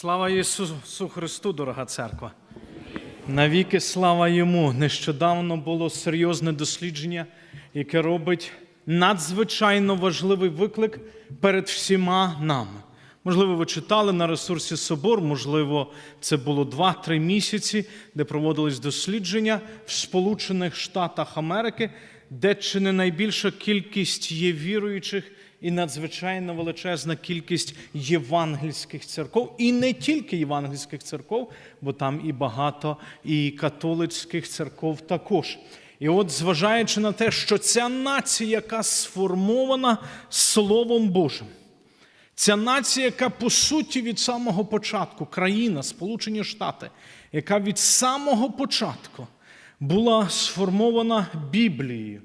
Слава Ісусу Христу, дорога церква! Навіки слава йому! Нещодавно було серйозне дослідження, яке робить надзвичайно важливий виклик перед всіма нами. Можливо, ви читали на ресурсі Собор, можливо, це було 2-3 місяці, де проводились дослідження в Сполучених Штатах Америки, де чи не найбільша кількість є віруючих і надзвичайно величезна кількість євангельських церков, і не тільки євангельських церков, бо там і багато і католицьких церков також. І от, зважаючи на те, що ця нація, яка сформована Словом Божим, Ця нація, яка по суті від самого початку, країна, Сполучені Штати, яка від самого початку була сформована Біблією,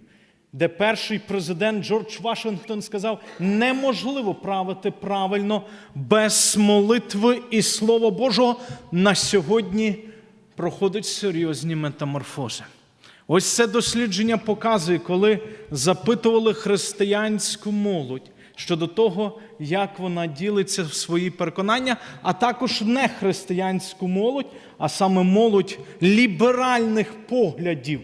де перший президент Джордж Вашингтон сказав, неможливо правити правильно без молитви і Слова Божого, на сьогодні проходять серйозні метаморфози. Ось це дослідження показує, коли запитували християнську молодь щодо того, як вона ділиться в свої переконання, а також не християнську молодь, а саме молодь ліберальних поглядів.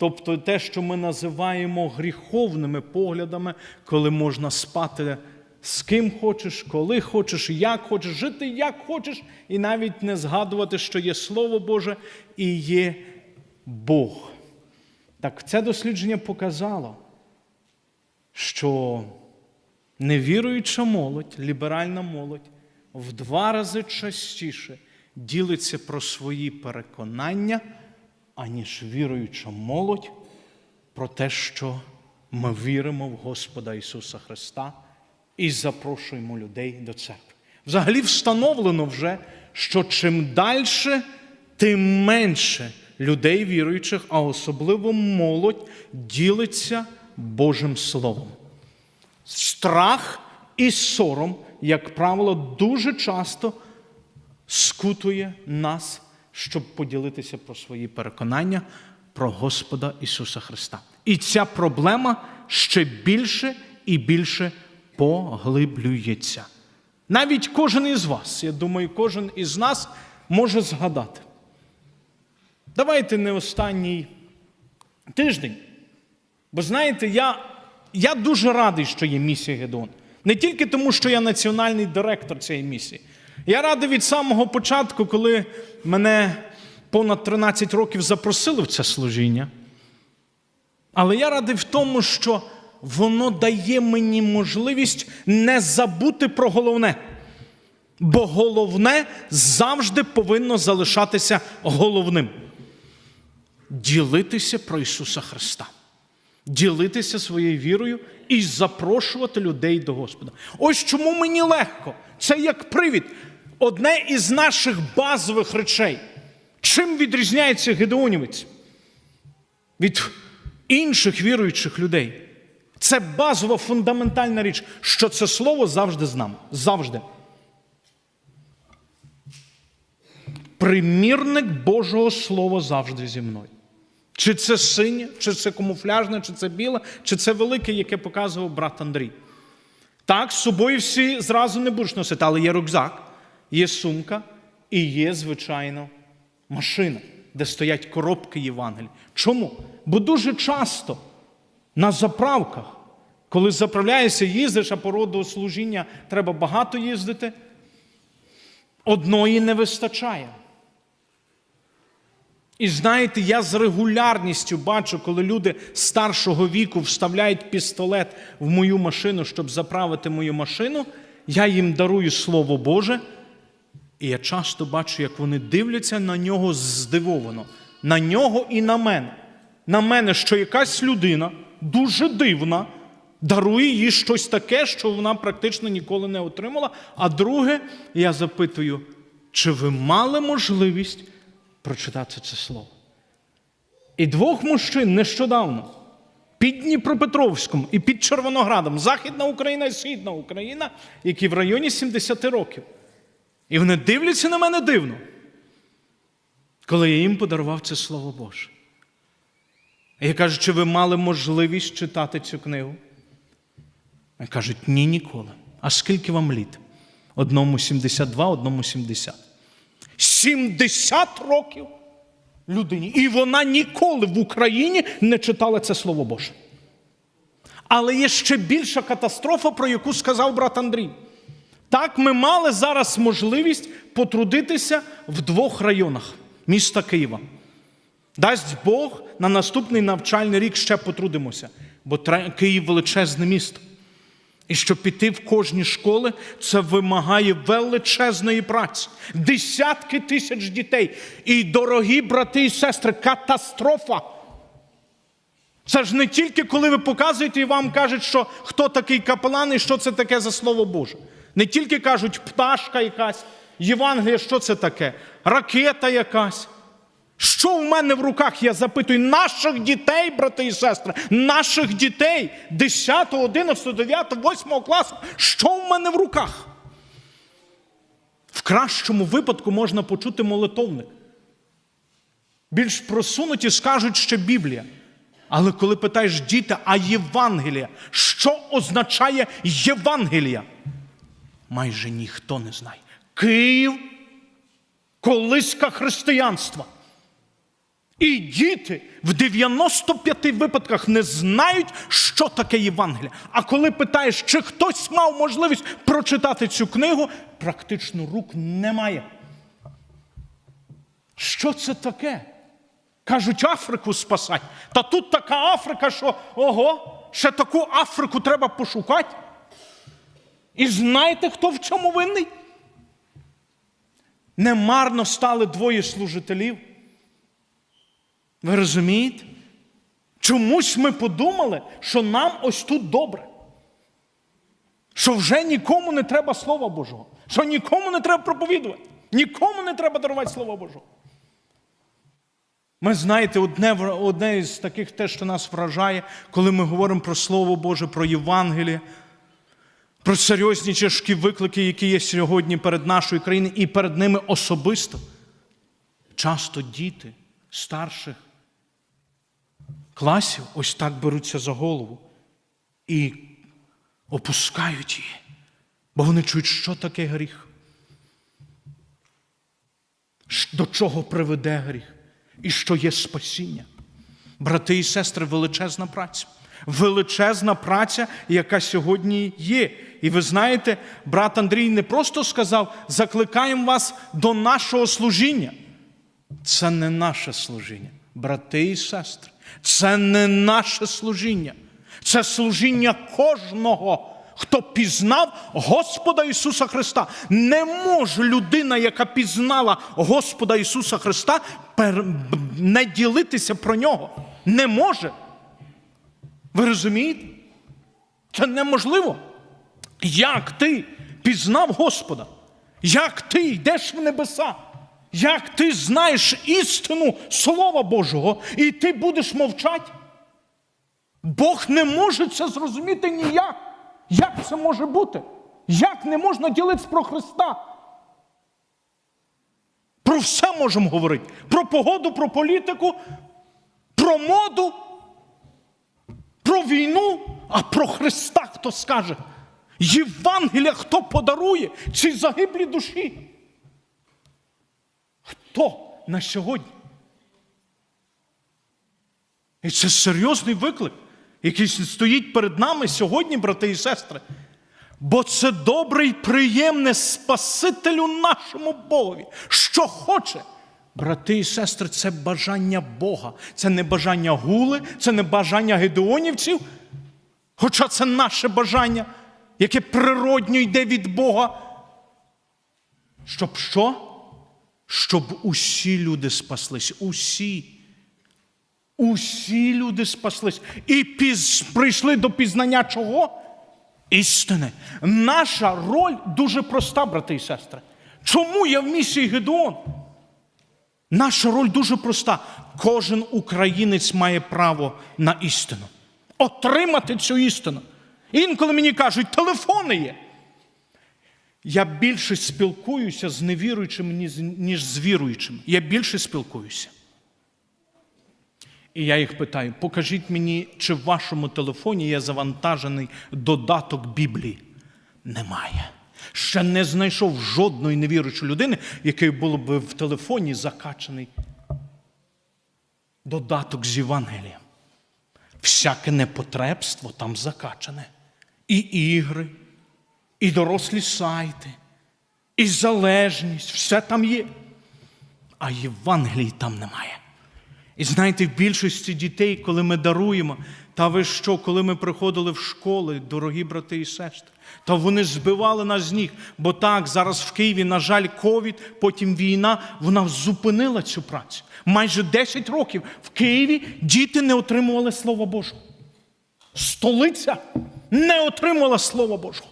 Тобто те, що ми називаємо гріховними поглядами, коли можна спати з ким хочеш, коли хочеш, як хочеш, жити як хочеш, і навіть не згадувати, що є Слово Боже і є Бог. Так це дослідження показало, що невіруюча молодь, ліберальна молодь в два рази частіше ділиться про свої переконання, аніж віруюча молодь про те, що ми віримо в Господа Ісуса Христа і запрошуємо людей до церкви. Взагалі встановлено вже, що чим далі, тим менше людей віруючих, а особливо молодь, ділиться Божим Словом. Страх і сором, як правило, дуже часто скутує нас, щоб поділитися про свої переконання про Господа Ісуса Христа. І ця проблема ще більше і більше поглиблюється. Навіть кожен із вас, я думаю, кожен із нас може згадати. Давайте не останній тиждень. Бо знаєте, я я дуже радий, що є місія Гедеон. Не тільки тому, що я національний директор цієї місії. Я радий від самого початку, коли мене понад 13 років запросили в це служіння. Але я радий в тому, що воно дає мені можливість не забути про головне. Бо головне завжди повинно залишатися головним. Ділитися про Ісуса Христа ділитися своєю вірою і запрошувати людей до Господа. Ось чому мені легко. Це як привід. Одне із наших базових речей. Чим відрізняється Гедеонівець від інших віруючих людей? Це базова фундаментальна річ, що це слово завжди з нами. Завжди. Примірник Божого Слова завжди зі мною. Чи це синє, чи це камуфляжне, чи це біле, чи це велике, яке показував брат Андрій. Так, з собою всі зразу не будеш носити, але є рюкзак, є сумка і є, звичайно, машина, де стоять коробки Євангелії. Чому? Бо дуже часто на заправках, коли заправляєшся, їздиш, а по роду служіння треба багато їздити, одної не вистачає. І знаєте, я з регулярністю бачу, коли люди старшого віку вставляють пістолет в мою машину, щоб заправити мою машину, я їм дарую Слово Боже. І я часто бачу, як вони дивляться на нього здивовано, на нього і на мене. На мене, що якась людина дуже дивна, дарує їй щось таке, що вона практично ніколи не отримала. А друге, я запитую, чи ви мали можливість прочитати це слово. І двох мужчин нещодавно під Дніпропетровськом і під Червоноградом, Західна Україна і Східна Україна, які в районі 70 років. І вони дивляться на мене дивно, коли я їм подарував це Слово Боже. І я кажу, чи ви мали можливість читати цю книгу? Вони кажуть, ні, ніколи. А скільки вам літ? Одному 72, одному 70. 70 років людині. І вона ніколи в Україні не читала це Слово Боже. Але є ще більша катастрофа, про яку сказав брат Андрій. Так, ми мали зараз можливість потрудитися в двох районах міста Києва. Дасть Бог на наступний навчальний рік ще потрудимося, бо Київ величезне місто. І щоб піти в кожні школи, це вимагає величезної праці. Десятки тисяч дітей. І, дорогі брати і сестри, катастрофа. Це ж не тільки коли ви показуєте і вам кажуть, що хто такий капелан і що це таке за слово Боже. Не тільки кажуть пташка якась, Євангеліє, що це таке, ракета якась. Що в мене в руках? Я запитую наших дітей, брати і сестри, наших дітей 10, 11, 9, 8 класу. Що в мене в руках? В кращому випадку можна почути молитовник. Більш просунуті скажуть ще Біблія. Але коли питаєш діти, а Євангелія, що означає Євангелія? Майже ніхто не знає. Київ колиска християнства. І діти в 95 випадках не знають, що таке Євангелія. А коли питаєш, чи хтось мав можливість прочитати цю книгу, практично рук немає. Що це таке? Кажуть, Африку спасать. Та тут така Африка, що ого, ще таку Африку треба пошукати. І знаєте, хто в чому винний? Немарно стали двоє служителів. Ви розумієте? Чомусь ми подумали, що нам ось тут добре. Що вже нікому не треба Слова Божого, що нікому не треба проповідувати, нікому не треба дарувати Слова Божого. Ми знаєте, одне, одне із таких те, що нас вражає, коли ми говоримо про Слово Боже, про Євангеліє, про серйозні тяжкі виклики, які є сьогодні перед нашою країною і перед ними особисто. Часто діти старших класів ось так беруться за голову і опускають її, бо вони чують, що таке гріх, до чого приведе гріх і що є спасіння. Брати і сестри, величезна праця. Величезна праця, яка сьогодні є. І ви знаєте, брат Андрій не просто сказав: закликаємо вас до нашого служіння. Це не наше служіння, брати і сестри. Це не наше служіння. Це служіння кожного, хто пізнав Господа Ісуса Христа. Не може людина, яка пізнала Господа Ісуса Христа, не ділитися про нього. Не може. Ви розумієте? Це неможливо. Як ти пізнав Господа? Як ти йдеш в небеса? Як ти знаєш істину Слова Божого, і ти будеш мовчати? Бог не може це зрозуміти ніяк. Як це може бути? Як не можна ділитися про Христа? Про все можемо говорити: про погоду, про політику, про моду, про війну, а про Христа хто скаже? Євангелія хто подарує цій загиблій душі? Хто на сьогодні? І це серйозний виклик, який стоїть перед нами сьогодні, брати і сестри. Бо це добре і приємне Спасителю нашому Богові, що хоче. Брати і сестри, це бажання Бога. Це не бажання гули, це не бажання гедеонівців. Хоча це наше бажання, яке природньо йде від Бога. Щоб що? Щоб усі люди спаслись. Усі. Усі люди спаслись. І піз... прийшли до пізнання чого? Істини. Наша роль дуже проста, брати і сестри. Чому я в місії Гедеон? Наша роль дуже проста. Кожен українець має право на істину. Отримати цю істину. Інколи мені кажуть, телефони є. Я більше спілкуюся з невіруючими, ніж- з віруючими. Я більше спілкуюся. І я їх питаю: покажіть мені, чи в вашому телефоні є завантажений додаток Біблії? Немає. Ще не знайшов жодної невіруючої людини, який було б в телефоні закачаний додаток з Євангелієм. Всяке непотребство там закачане. І ігри, і дорослі сайти, і залежність, все там є. А Євангелії там немає. І знаєте, в більшості дітей, коли ми даруємо, та ви що, коли ми приходили в школи, дорогі брати і сестри, та вони збивали нас з ніг. Бо так, зараз в Києві, на жаль, ковід, потім війна, вона зупинила цю працю. Майже 10 років в Києві діти не отримували Слова Божого. Столиця не отримала Слова Божого.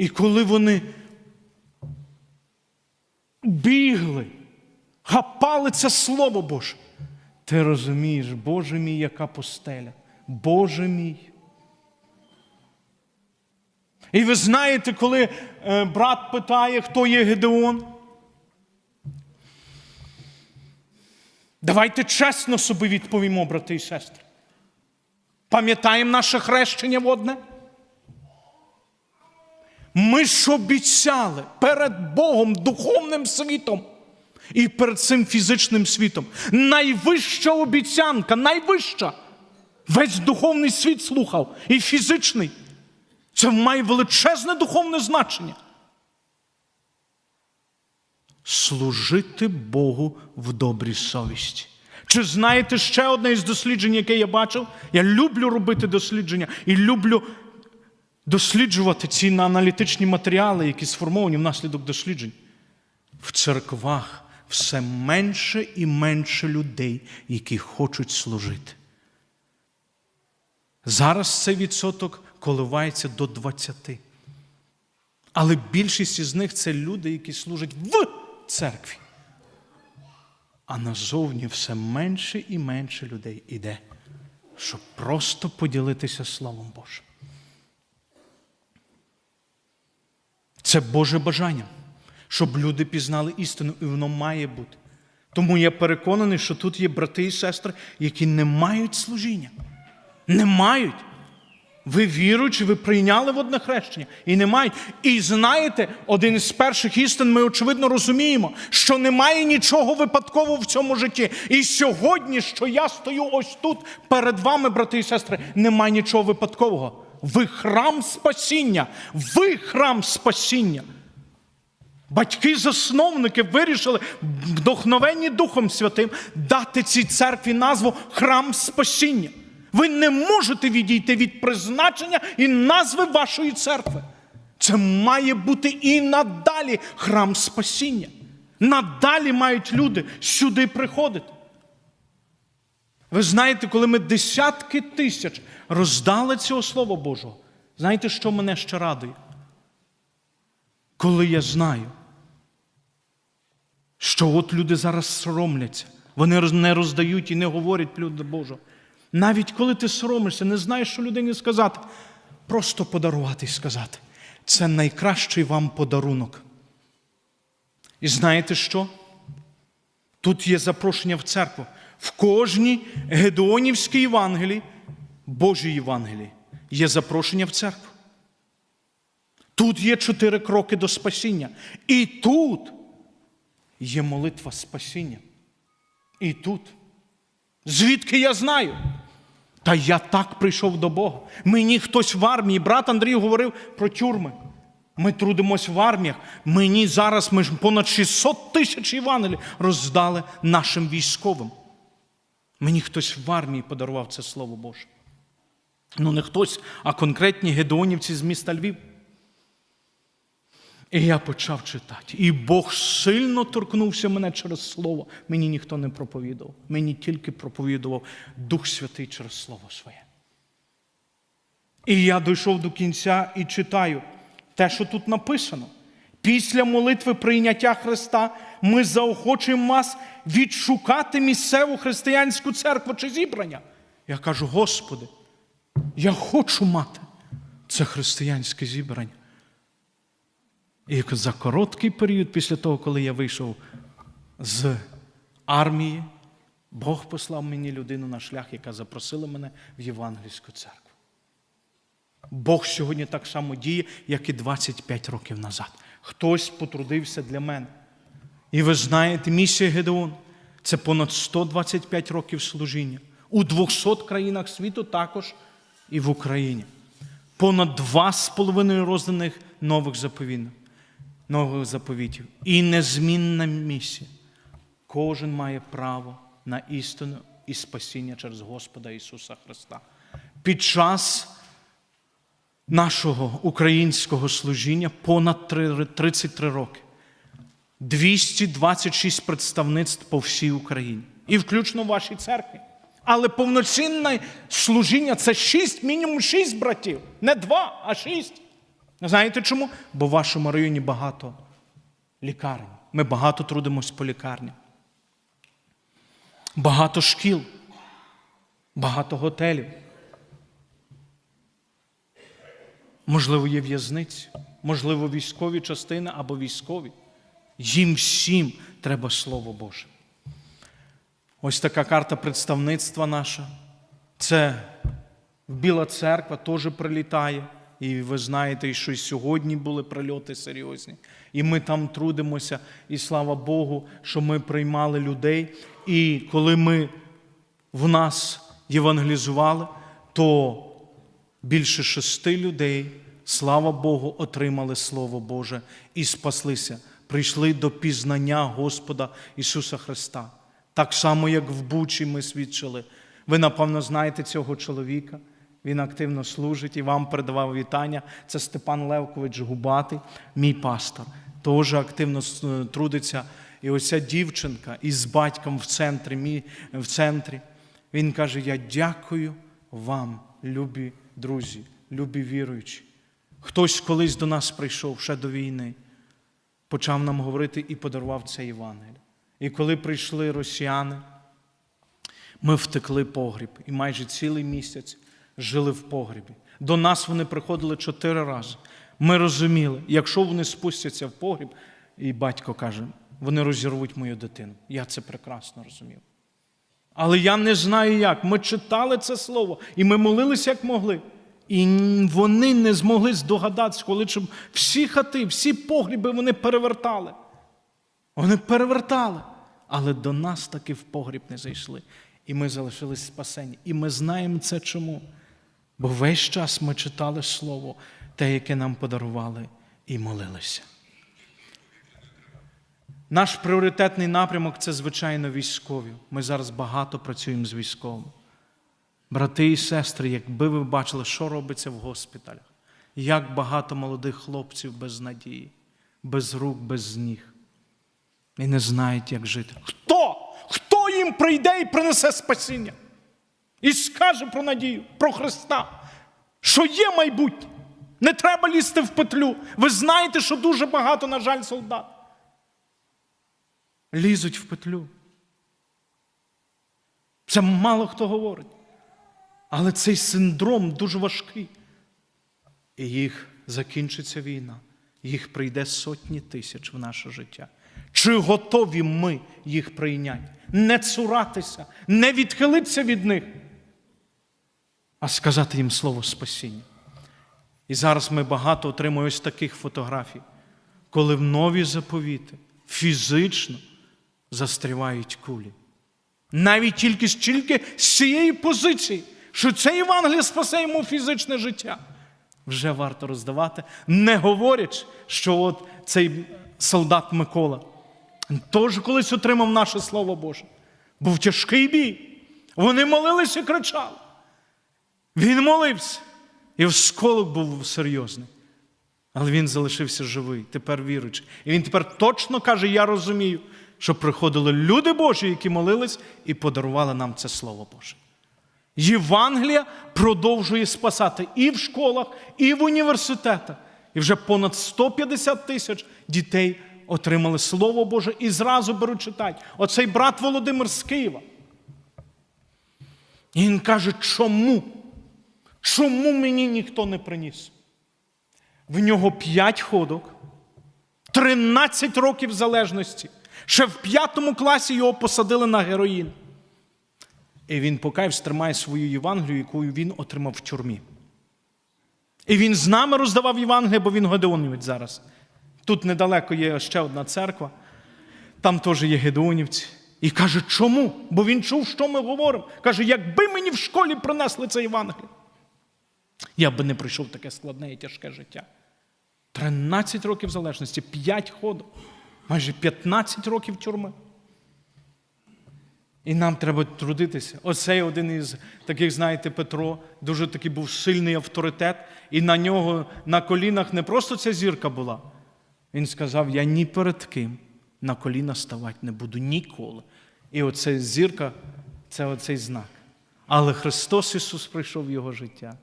І коли вони бігли, хапали це Слово Боже, ти розумієш, Боже мій, яка постеля, Боже мій. І ви знаєте, коли е, брат питає, хто є Гедеон, давайте чесно собі відповімо, брати і сестри. Пам'ятаємо наше хрещення водне? Ми ж обіцяли перед Богом, духовним світом і перед цим фізичним світом. Найвища обіцянка, найвища. Весь духовний світ слухав і фізичний. Це має величезне духовне значення. Служити Богу в добрій совісті. Чи знаєте ще одне із досліджень, яке я бачив? Я люблю робити дослідження і люблю досліджувати ці аналітичні матеріали, які сформовані внаслідок досліджень. В церквах все менше і менше людей, які хочуть служити. Зараз цей відсоток коливається до 20. Але більшість із них це люди, які служать в церкві. А назовні все менше і менше людей іде, щоб просто поділитися Словом Божим. Це Боже бажання, щоб люди пізнали істину, і воно має бути. Тому я переконаний, що тут є брати і сестри, які не мають служіння. Не мають. Ви віруючи, ви прийняли водне хрещення і не мають. І знаєте, один із перших істин, ми очевидно розуміємо, що немає нічого випадкового в цьому житті. І сьогодні, що я стою ось тут перед вами, брати і сестри, немає нічого випадкового. Ви храм спасіння. Ви храм спасіння. Батьки-засновники вирішили, вдохновенні Духом Святим, дати цій церкві назву Храм Спасіння. Ви не можете відійти від призначення і назви вашої церкви. Це має бути і надалі храм спасіння. Надалі мають люди сюди приходити. Ви знаєте, коли ми десятки тисяч роздали цього Слова Божого, знаєте, що мене ще радує? Коли я знаю, що от люди зараз соромляться, вони не роздають і не говорять люди Божого. Навіть коли ти соромишся, не знаєш, що людині сказати, просто подарувати і сказати. Це найкращий вам подарунок. І знаєте що? Тут є запрошення в церкву. В кожній Гедеонівській Євангелії, Божій Євангелії, є запрошення в церкву. Тут є чотири кроки до спасіння. І тут є молитва спасіння. І тут. Звідки я знаю? Та я так прийшов до Бога. Мені хтось в армії, брат Андрій говорив про тюрми. Ми трудимось в арміях. Мені зараз ми ж понад 600 тисяч Євангелій роздали нашим військовим. Мені хтось в армії подарував це Слово Боже. Ну, не хтось, а конкретні гедеонівці з міста Львів. І я почав читати. І Бог сильно торкнувся мене через слово. Мені ніхто не проповідував. Мені тільки проповідував Дух Святий через Слово своє. І я дійшов до кінця і читаю те, що тут написано. Після молитви прийняття Христа ми заохочуємо вас відшукати місцеву християнську церкву чи зібрання. Я кажу, Господи, я хочу мати це християнське зібрання. І за короткий період після того, коли я вийшов з армії, Бог послав мені людину на шлях, яка запросила мене в Євангельську церкву. Бог сьогодні так само діє, як і 25 років назад. Хтось потрудився для мене. І ви знаєте, місія Гедеон це понад 125 років служіння. У 200 країнах світу також і в Україні. Понад два з половиною розданих нових заповідних, нових заповітів. І незмінна місія. Кожен має право на істину і спасіння через Господа Ісуса Христа. Під час нашого українського служіння понад 33 роки. 226 представництв по всій Україні, і включно в вашій церкві. Але повноцінне служіння це шість, мінімум шість братів. Не два, а шість. Знаєте чому? Бо в вашому районі багато лікарень. Ми багато трудимось по лікарням. Багато шкіл, багато готелів. Можливо, є в'язниці, можливо, військові частини або військові. Їм всім треба Слово Боже. Ось така карта представництва наша. Це Біла церква теж прилітає. І ви знаєте, що і сьогодні були прильоти серйозні. І ми там трудимося, і слава Богу, що ми приймали людей. І коли ми в нас євангелізували, то більше шести людей, слава Богу, отримали Слово Боже і спаслися, прийшли до пізнання Господа Ісуса Христа. Так само, як в Бучі ми свідчили. Ви, напевно, знаєте цього чоловіка. Він активно служить і вам передавав вітання. Це Степан Левкович Губатий, мій пастор. Теж активно трудиться. І оця дівчинка із батьком в центрі, в центрі. Він каже: Я дякую вам, любі друзі, любі віруючі. Хтось колись до нас прийшов ще до війни, почав нам говорити і подарував це Євангеліє. І коли прийшли росіяни, ми втекли погріб і майже цілий місяць жили в погрібі. До нас вони приходили чотири рази. Ми розуміли, якщо вони спустяться в погріб, і батько каже, вони розірвуть мою дитину. Я це прекрасно розумів. Але я не знаю як. Ми читали це слово, і ми молилися, як могли. І вони не змогли здогадатися, коли щоб всі хати, всі погріби вони перевертали. Вони перевертали. Але до нас таки в погріб не зайшли. І ми залишились спасені. І ми знаємо це чому. Бо весь час ми читали Слово, те, яке нам подарували, і молилися. Наш пріоритетний напрямок це, звичайно, військові. Ми зараз багато працюємо з військовими. Брати і сестри, якби ви бачили, що робиться в госпіталях, як багато молодих хлопців без надії, без рук, без ніг. І не знають, як жити. Хто? Хто їм прийде і принесе спасіння? І скаже про надію, про Христа, що є майбутнє. Не треба лізти в петлю. Ви знаєте, що дуже багато, на жаль, солдат. Лізуть в петлю. Це мало хто говорить. Але цей синдром дуже важкий. І їх закінчиться війна, їх прийде сотні тисяч в наше життя. Чи готові ми їх прийняти? Не цуратися, не відхилитися від них, а сказати їм слово спасіння. І зараз ми багато отримуємо ось таких фотографій, коли в нові заповіти фізично застрівають кулі. Навіть тільки з цієї позиції, що це Євангеліє спасе йому фізичне життя. Вже варто роздавати, не говорячи, що от цей солдат Микола теж колись отримав наше Слово Боже. Був тяжкий бій. Вони молилися і кричали. Він молився. І всколок був серйозний. Але він залишився живий, тепер віруючий. І він тепер точно каже: Я розумію, що приходили люди Божі, які молились і подарували нам це Слово Боже. Євангелія продовжує спасати і в школах, і в університетах. І вже понад 150 тисяч дітей отримали Слово Боже і зразу беруть читати. Оцей брат Володимир з Києва. І він каже, чому? Чому мені ніхто не приніс? В нього 5 ходок, 13 років залежності. Ще в п'ятому класі його посадили на героїн. І він покаявся, тримає свою Євангелію, яку він отримав в тюрмі. І він з нами роздавав Євангелія, бо він Гедеонівець зараз. Тут недалеко є ще одна церква, там теж є Гедеонівці. І каже, чому? Бо він чув, що ми говоримо. Каже, якби мені в школі принесли це Євангеліє, я би не пройшов таке складне і тяжке життя. 13 років залежності, 5 ходів, майже 15 років тюрми. І нам треба трудитися. Оцей один із таких, знаєте, Петро, дуже такий був сильний авторитет, і на нього на колінах не просто ця зірка була. Він сказав: Я ні перед ким на коліна ставати не буду ніколи. І оця зірка це оцей знак. Але Христос Ісус прийшов в його життя.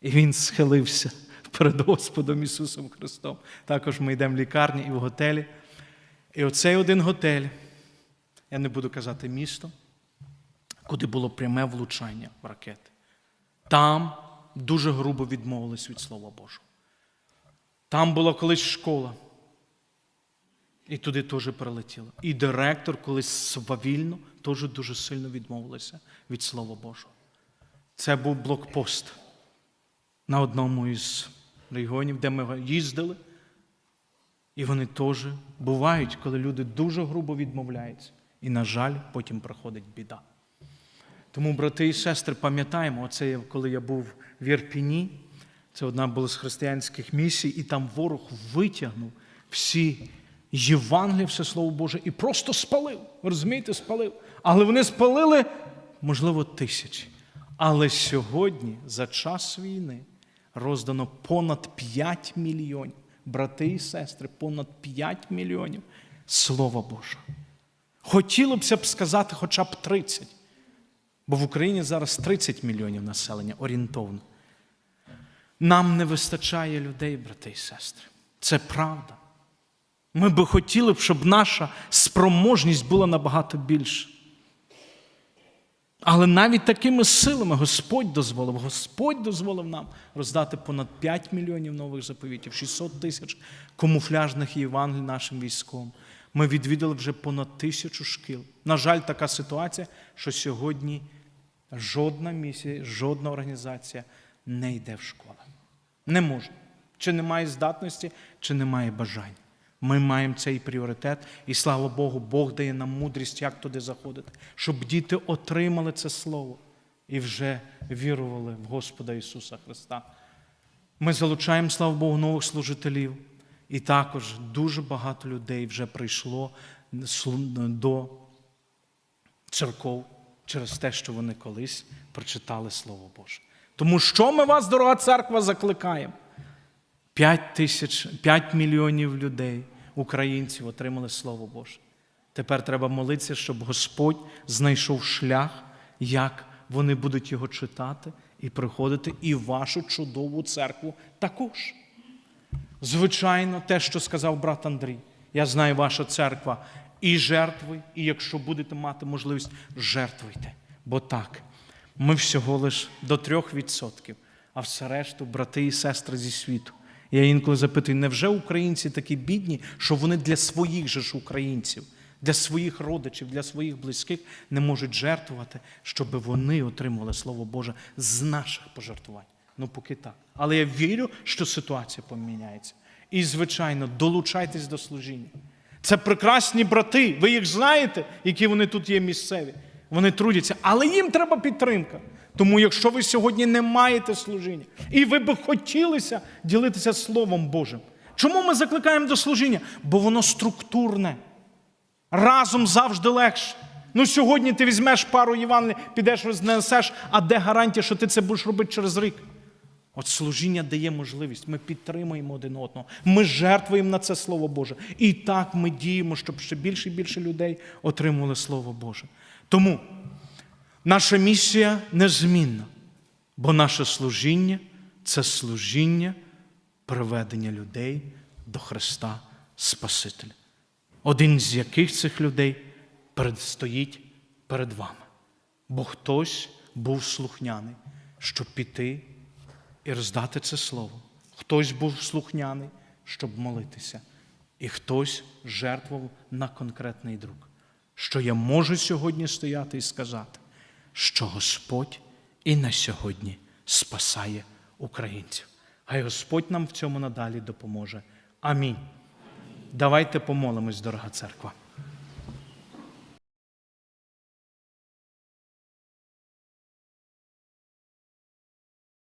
І Він схилився перед Господом Ісусом Христом. Також ми йдемо в лікарні і в готелі. І оцей один готель, я не буду казати місто, куди було пряме влучання в ракети. Там дуже грубо відмовились від Слова Божого. Там була колись школа. І туди теж прилетіло. І директор колись свавільно теж дуже сильно відмовилися від Слова Божого. Це був блокпост на одному із регіонів, де ми їздили. І вони теж бувають, коли люди дуже грубо відмовляються. І, на жаль, потім приходить біда. Тому, брати і сестри, пам'ятаємо, оце коли я був в Ірпіні, це одна була з християнських місій, і там ворог витягнув всі Євангелія, все Слово Боже, і просто спалив. Розумієте, спалив. Але вони спалили, можливо, тисячі. Але сьогодні, за час війни, роздано понад 5 мільйонів. Брати і сестри, понад 5 мільйонів Слова Божого. Хотілося б сказати хоча б 30. Бо в Україні зараз 30 мільйонів населення орієнтовно. Нам не вистачає людей, брати і сестри. Це правда. Ми би хотіли б, щоб наша спроможність була набагато більша. Але навіть такими силами Господь дозволив, Господь дозволив нам роздати понад 5 мільйонів нових заповітів, 600 тисяч камуфляжних Євангелій нашим військовим. Ми відвідали вже понад тисячу шкіл. На жаль, така ситуація, що сьогодні жодна місія, жодна організація не йде в школи. Не може. Чи немає здатності, чи немає бажання. Ми маємо цей пріоритет, і слава Богу, Бог дає нам мудрість, як туди заходити, щоб діти отримали це слово і вже вірували в Господа Ісуса Христа. Ми залучаємо, слава Богу, нових служителів, і також дуже багато людей вже прийшло до церков через те, що вони колись прочитали Слово Боже. Тому що ми вас, дорога церква, закликаємо? 5 тисяч, 5 мільйонів людей, українців, отримали Слово Боже. Тепер треба молитися, щоб Господь знайшов шлях, як вони будуть його читати і приходити, і вашу чудову церкву також. Звичайно, те, що сказав брат Андрій. Я знаю, ваша церква і жертви, і якщо будете мати можливість, жертвуйте. Бо так, ми всього лиш до трьох відсотків, а все решту брати і сестри зі світу. Я інколи запитую, невже українці такі бідні, що вони для своїх же ж українців, для своїх родичів, для своїх близьких не можуть жертвувати, щоб вони отримували Слово Боже з наших пожертвувань? Ну, поки так. Але я вірю, що ситуація поміняється. І, звичайно, долучайтесь до служіння. Це прекрасні брати. Ви їх знаєте, які вони тут є місцеві. Вони трудяться, але їм треба підтримка. Тому, якщо ви сьогодні не маєте служіння, і ви би хотілося ділитися Словом Божим, чому ми закликаємо до служіння? Бо воно структурне. Разом завжди легше. Ну, сьогодні ти візьмеш пару Євангелій, підеш рознесеш, а де гарантія, що ти це будеш робити через рік? От служіння дає можливість, ми підтримуємо один одного, ми жертвуємо на це Слово Боже. І так ми діємо, щоб ще більше і більше людей отримували Слово Боже. Тому наша місія незмінна, бо наше служіння це служіння приведення людей до Христа Спасителя. Один з яких цих людей стоїть перед вами. Бо хтось був слухняний, щоб піти і роздати це слово. Хтось був слухняний, щоб молитися, і хтось жертвував на конкретний друг. Що я можу сьогодні стояти і сказати, що Господь і на сьогодні спасає українців. Хай Господь нам в цьому надалі допоможе. Амінь. Давайте помолимось, дорога церква.